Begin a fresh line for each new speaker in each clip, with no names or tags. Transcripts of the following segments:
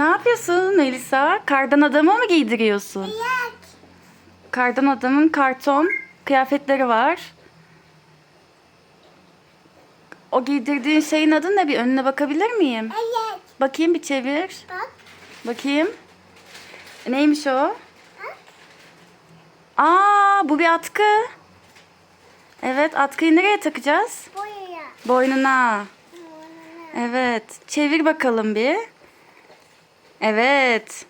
Ne yapıyorsun Melisa? Kardan adamı mı giydiriyorsun?
Evet.
Kardan adamın karton kıyafetleri var. O giydirdiğin şeyin adı ne? Bir önüne bakabilir miyim?
Evet.
Bakayım bir çevir.
Bak.
Bakayım. Neymiş o? Aa, bu bir atkı. Evet, atkıyı nereye takacağız?
Buraya.
Boynuna. Evet. Çevir bakalım bir. Evet.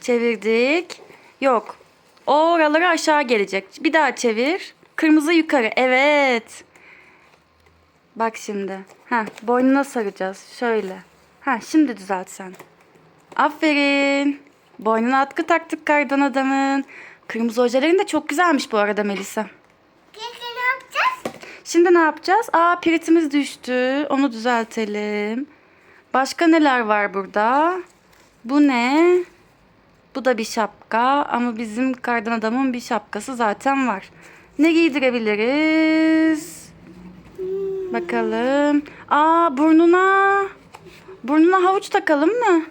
Çevirdik. Yok. O oraları aşağı gelecek. Bir daha çevir. Kırmızı yukarı. Evet. Bak şimdi. Ha, boynuna saracağız. Şöyle. Ha, şimdi düzelt sen. Aferin. Boynuna atkı taktık kardan adamın. Kırmızı ojelerin de çok güzelmiş bu arada Melisa.
Peki ne yapacağız?
Şimdi ne yapacağız? Aa piritimiz düştü. Onu düzeltelim. Başka neler var burada? Bu ne? Bu da bir şapka ama bizim kardan adamın bir şapkası zaten var. Ne giydirebiliriz? Bakalım. Aa burnuna. Burnuna havuç takalım mı?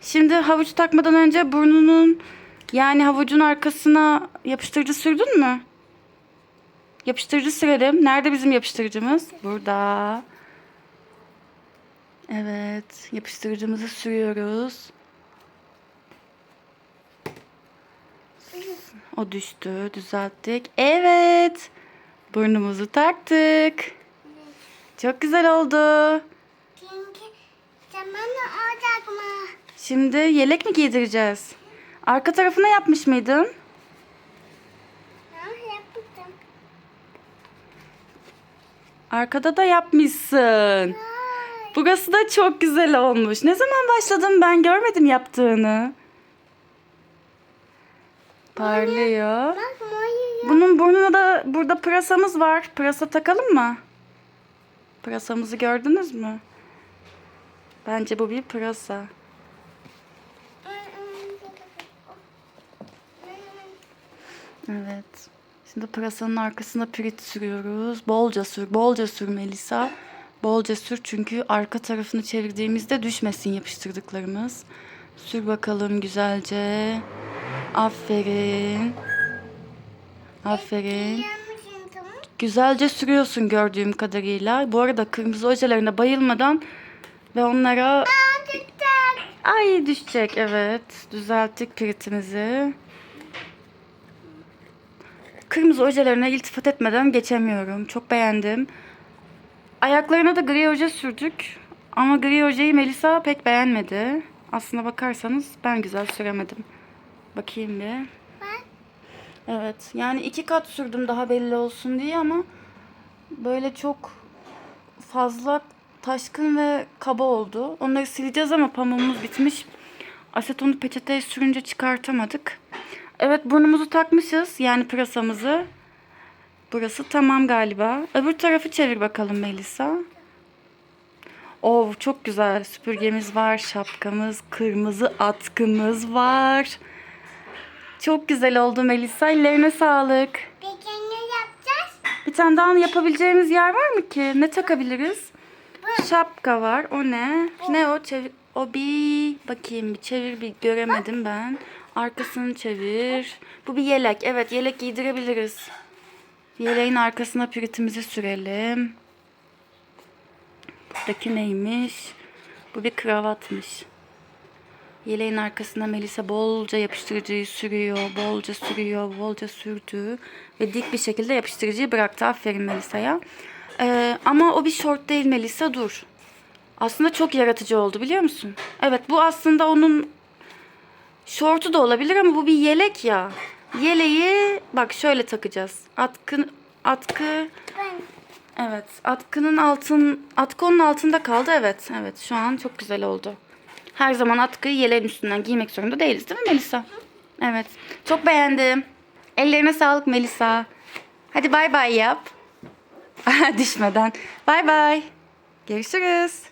Şimdi havuç takmadan önce burnunun yani havucun arkasına yapıştırıcı sürdün mü? Yapıştırıcı sürelim. Nerede bizim yapıştırıcımız? Burada. Evet. Yapıştırıcımızı sürüyoruz. O düştü. Düzelttik. Evet. Burnumuzu taktık. Çok güzel oldu. Şimdi yelek mi giydireceğiz? Arka tarafına yapmış mıydın? Arkada da yapmışsın. Burası da çok güzel olmuş. Ne zaman başladın? Ben görmedim yaptığını. Parlıyor.
Bak
Bunun burnuna da burada pırasamız var. Pırasa takalım mı? Pırasamızı gördünüz mü? Bence bu bir pırasa. Evet. Şimdi pırasanın arkasına pirit sürüyoruz. Bolca sür, bolca sür Melisa. Bolca sür çünkü arka tarafını çevirdiğimizde düşmesin yapıştırdıklarımız. Sür bakalım güzelce. Aferin. Aferin. Güzelce sürüyorsun gördüğüm kadarıyla. Bu arada kırmızı ojelerine bayılmadan ve onlara ay düşecek evet. Düzelttik piritimizi. Kırmızı ojelerine iltifat etmeden geçemiyorum. Çok beğendim. Ayaklarına da gri oje sürdük. Ama gri ojeyi Melisa pek beğenmedi. Aslına bakarsanız ben güzel süremedim. Bakayım bir. Evet. Yani iki kat sürdüm daha belli olsun diye ama böyle çok fazla taşkın ve kaba oldu. Onları sileceğiz ama pamuğumuz bitmiş. Asetonu peçeteye sürünce çıkartamadık. Evet burnumuzu takmışız. Yani pırasamızı. Burası tamam galiba. Öbür tarafı çevir bakalım Melisa. Oh çok güzel. Süpürgemiz var, şapkamız, kırmızı atkımız var. Çok güzel oldu Melisa. Ellerine sağlık.
Peki ne yapacağız?
Bir tane daha yapabileceğimiz yer var mı ki? Ne takabiliriz?
Bu.
Şapka var. O ne? Ne o? Çevir. O bir bakayım bir çevir bir göremedim ben. Arkasını çevir. Bu bir yelek. Evet yelek giydirebiliriz. Yeleğin arkasına piritimizi sürelim. Buradaki neymiş? Bu bir kravatmış. Yeleğin arkasına Melisa bolca yapıştırıcıyı sürüyor, bolca sürüyor, bolca sürdü ve dik bir şekilde yapıştırıcıyı bıraktı. Aferin Melisa'ya. Ee, ama o bir şort değil Melisa dur. Aslında çok yaratıcı oldu biliyor musun? Evet bu aslında onun şortu da olabilir ama bu bir yelek ya. Yeleği bak şöyle takacağız. Atkı, atkı. Evet, atkının altın, atkı onun altında kaldı. Evet, evet. Şu an çok güzel oldu. Her zaman atkıyı yeleğin üstünden giymek zorunda değiliz değil mi Melisa? Evet. Çok beğendim. Ellerine sağlık Melisa. Hadi bay bay yap. Düşmeden. Bay bay. Görüşürüz.